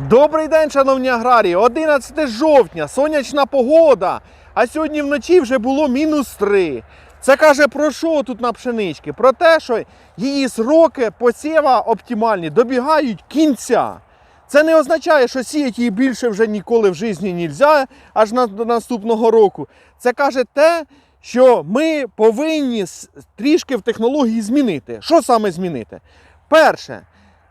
Добрий день, шановні аграрії! 11 жовтня, сонячна погода. А сьогодні вночі вже було мінус 3. Це каже про що тут на пшенички? Про те, що її сроки посіва оптимальні добігають кінця. Це не означає, що сіяти її більше вже ніколи в житті не можна, аж до наступного року. Це каже те, що ми повинні трішки в технології змінити. Що саме змінити? Перше,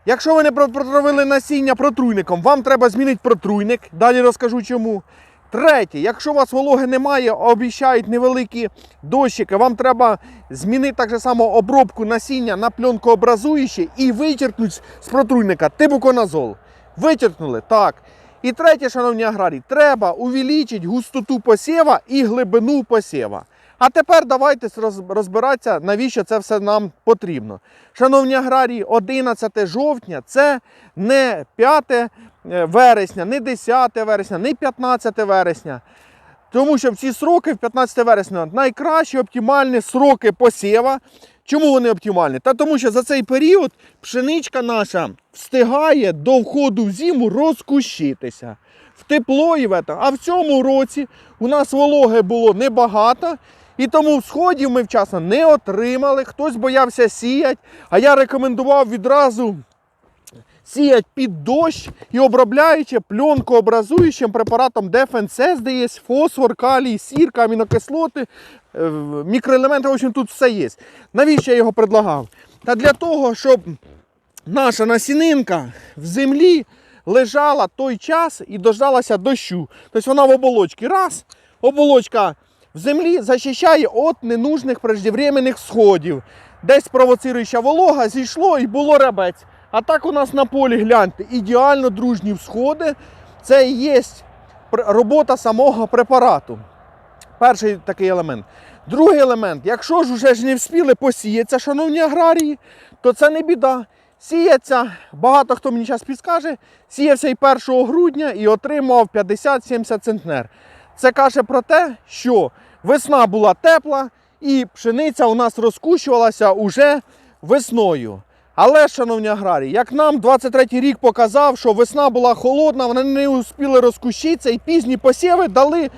Якщо ви не про- протравили насіння протруйником, вам треба змінити протруйник. Далі розкажу чому. Третє, якщо у вас вологи немає, обіцяють невеликі дощики, вам треба змінити так же само обробку насіння на пленкообразуюче і вичеркнути з протруйника тибуконазол. Вичеркнули, так. І третє, шановні аграрії, треба увеличити густоту посіва і глибину посіва. А тепер давайте розбиратися, навіщо це все нам потрібно. Шановні аграрії, 11 жовтня це не 5 е, вересня, не 10 вересня, не 15 вересня. Тому що в ці сроки, в 15 вересня, найкращі оптимальні сроки посіва. Чому вони оптимальні? Та тому що за цей період пшеничка наша встигає до входу в зиму розкущитися. В тепло і в це. А в цьому році у нас вологи було небагато. І тому всходів ми вчасно не отримали. Хтось боявся сіяти, а я рекомендував відразу сіять під дощ і обробляючи пленкообразуючим препаратом Defense, де є фосфор, калій, сірка, амінокислоти, е, мікроелементи. В общем, тут все є. Навіщо я його предлагав? Та для того, щоб наша насінинка в землі лежала той час і дождалася дощу. Тобто вона в оболочці. Раз, оболочка в землі захищає від ненужних преждевременних сходів. Десь провоцируюча волога зійшло і було рябець. А так у нас на полі гляньте, ідеально дружні всходи. Це і є робота самого препарату. Перший такий елемент. Другий елемент, якщо ж вже ж не вспіли посіятися, шановні аграрії, то це не біда. Сіється, багато хто мені зараз підскаже, сіявся і 1 грудня і отримав 50-70 центнер. Це каже про те, що весна була тепла і пшениця у нас розкущувалася уже весною. Але, шановні аграрії, як нам 23-й рік показав, що весна була холодна, вони не успіли розкущитися і пізні посіви дали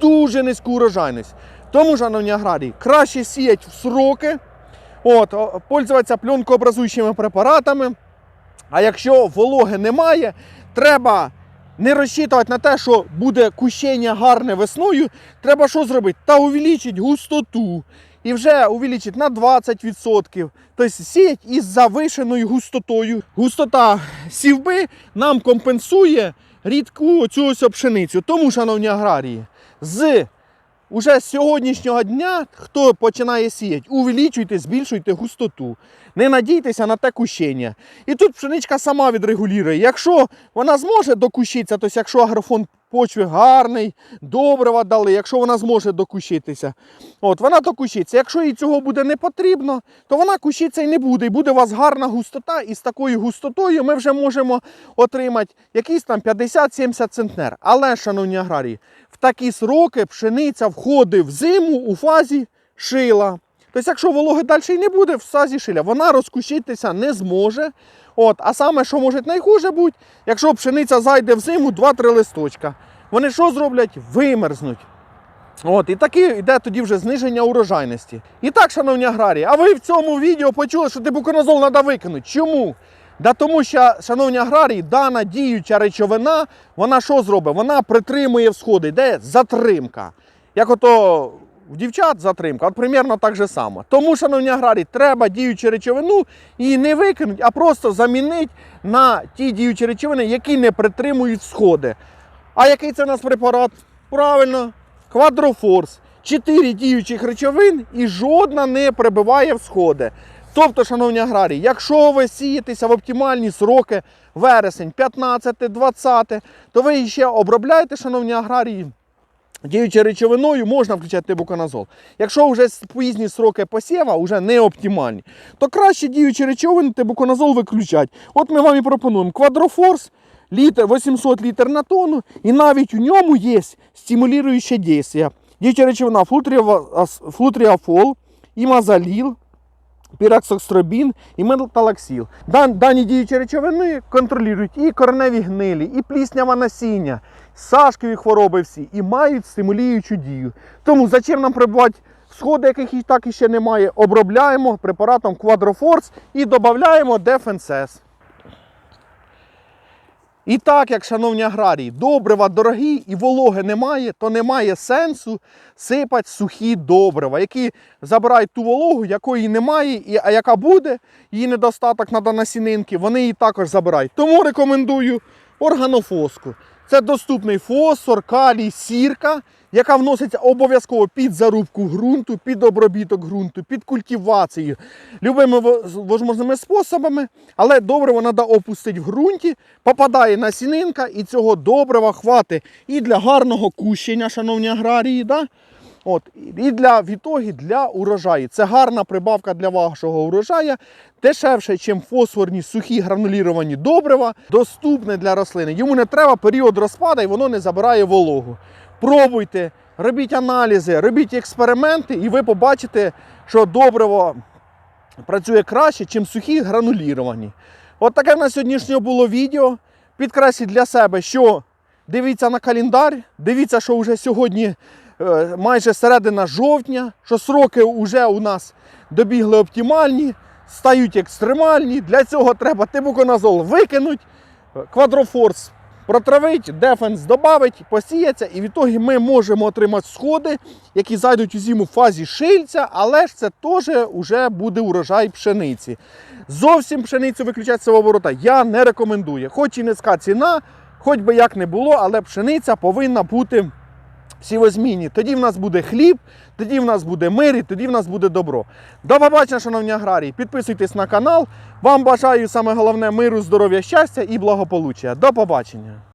дуже низьку урожайність. Тому, шановні аграрії, краще сіять в сроки, от, пользуватися пленкообразуючими препаратами. А якщо вологи немає, треба не розчитувати на те, що буде кущення гарне весною. Треба що зробити? Та увеличити густоту. І вже увеличить на 20%. Тобто сіять із завишеною густотою. Густота сівби нам компенсує рідку цю ось пшеницю. Тому, шановні аграрії, з Уже з сьогоднішнього дня, хто починає сіяти, увеличуйте, збільшуйте густоту. Не надійтеся на те кущення. І тут пшеничка сама відрегулює. Якщо вона зможе докущитися, тобто якщо агрофон почви гарний, добрива дали, якщо вона зможе докущитися, от вона докущиться. Якщо їй цього буде не потрібно, то вона кущиться і не буде. І буде у вас гарна густота, і з такою густотою ми вже можемо отримати якісь там 50-70 центнер. Але, шановні аграрії, в такі сроки пшениця входить в зиму у фазі шила. Тобто, якщо вологи далі не буде, в фазі шиля, вона розкущитися не зможе. От, а саме, що може найхуже бути, якщо пшениця зайде в зиму 2-3 листочка. Вони що зроблять? Вимерзнуть. От, і таке йде тоді вже зниження урожайності. І так, шановні аграрії, а ви в цьому відео почули, що тибуконазол треба викинути. Чому? Да тому що, шановні аграрії, дана діюча речовина, вона що зробить? Вона притримує всходи, йде затримка. Як ото в дівчат затримка, от примерно так же само. Тому, шановні аграрії, треба діючу речовину і не викинути, а просто замінити на ті діючі речовини, які не притримують сходи. А який це у нас препарат? Правильно, квадрофорс. Чотири діючих речовин і жодна не прибиває всходи. Тобто, шановні аграрії, якщо ви сієтеся в оптимальні сроки, вересень, 15-20, то ви ще обробляєте, шановні аграрії, діючою речовиною можна включати тибуконазол. Якщо вже поїзні сроки посіва вже не оптимальні, то краще діючі речовини тибуконазол виключати. От ми вам і пропонуємо квадрофорс, літр, 800 літр на тонну, і навіть у ньому є стимулююча дія. Діюча речовина флутріафол, і імазаліл, піраксокстробін і металаксіл. Дан- Дані діючі речовини контролюють і кореневі гнилі, і пліснява насіння, сашкові хвороби всі, і мають стимулюючу дію. Тому зачем нам прибувати сходи, яких і так іще немає, обробляємо препаратом Quadroforce і додаємо Defenses. І так, як, шановні аграрії, добрива дорогі і вологи немає, то немає сенсу сипати сухі добрива, які забирають ту вологу, якої немає, і, а яка буде, її недостаток на насінинки, вони її також забирають. Тому рекомендую органофоску. Це доступний фосфор, калій, сірка, яка вноситься обов'язково під зарубку ґрунту, під обробіток ґрунту, під культивацію, любими можливими способами. Але добриво треба опустити в ґрунті, попадає насінинка, і цього добрива хватить і для гарного кущення, шановні аграрії. Да? От, і для відтоги для урожаю. Це гарна прибавка для вашого урожаю, дешевше, ніж фосфорні сухі грануліровані добрива, доступне для рослини. Йому не треба період розпаду і воно не забирає вологу. Пробуйте, робіть аналізи, робіть експерименти, і ви побачите, що добриво працює краще, ніж сухі грануліровані. От таке в нас сьогоднішнього було відео. Підкресліть для себе, що дивіться на календар, дивіться, що вже сьогодні майже середина жовтня, що сроки вже у нас добігли оптимальні, стають екстремальні. Для цього треба тибуконазол викинуть, квадрофорс протравить, дефенс додавить, посіяться, і в ітогі ми можемо отримати сходи, які зайдуть у зиму в фазі шильця, але ж це теж вже буде урожай пшениці. Зовсім пшеницю виключати з оборота я не рекомендую. Хоч і низька ціна, хоч би як не було, але пшениця повинна бути сівозмінні. Тоді в нас буде хліб, тоді в нас буде мир і тоді в нас буде добро. До побачення, шановні аграрії. Підписуйтесь на канал. Вам бажаю саме головне миру, здоров'я, щастя і благополуччя. До побачення.